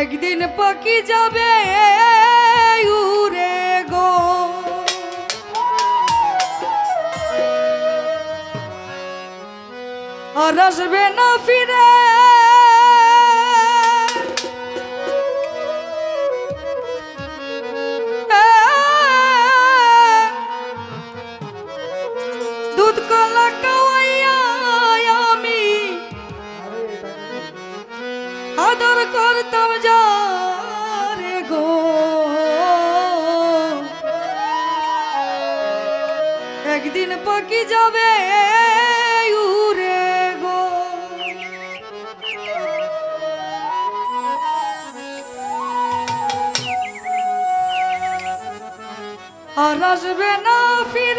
একদিন পাকি যাবে উড়ে গো। আর আসবে না ফিরে কি যাবে উরে গো? আর আসবে না ফির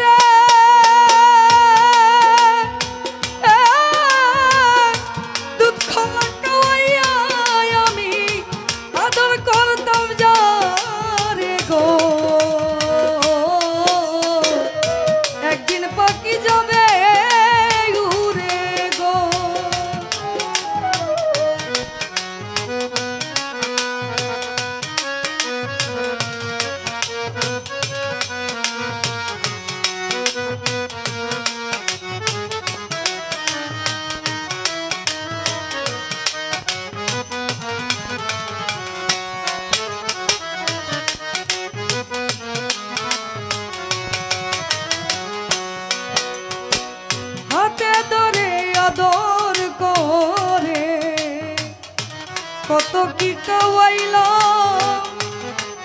কত কি কাওয়াইলা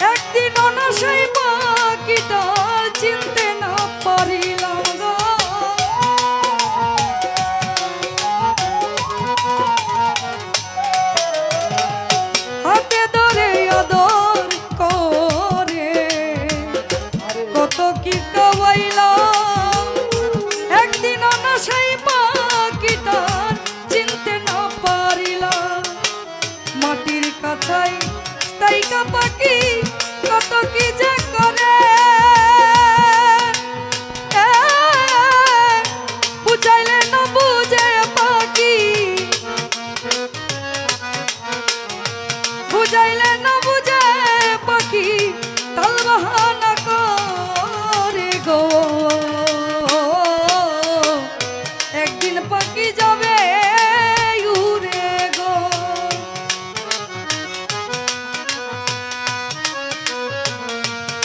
একদিন অনাশাই পাখিটা চিন্তা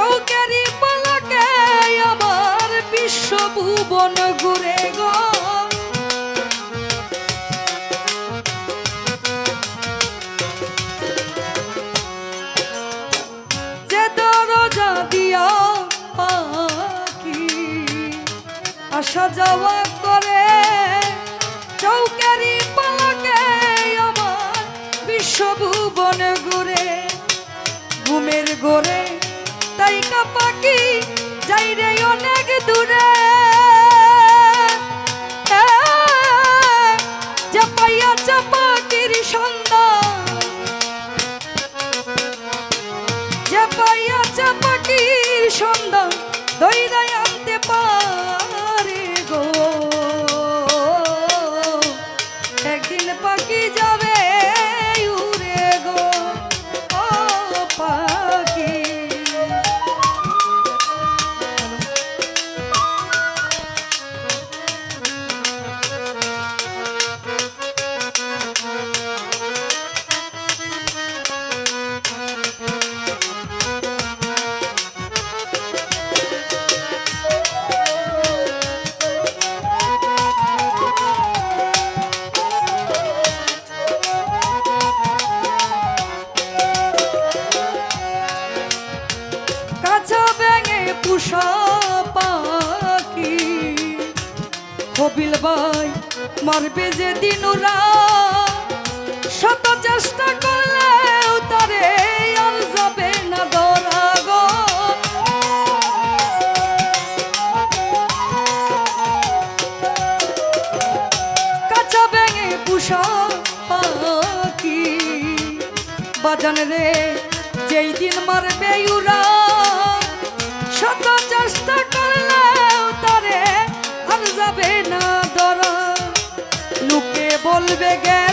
শোকেরই পালাকে আমার বিশ্বভুবন ঘুরে গো। যে বিলবাই মারবে যে দিন শত চেষ্টা করলেও তারে আর যাবে না দরা গো। কাঁচা ব্যাঙে পুষা পাখি। বাজান রে, যেই দিন মারবে ওরা। শত চেষ্টা করলেও তারে আর যাবে না baby girl.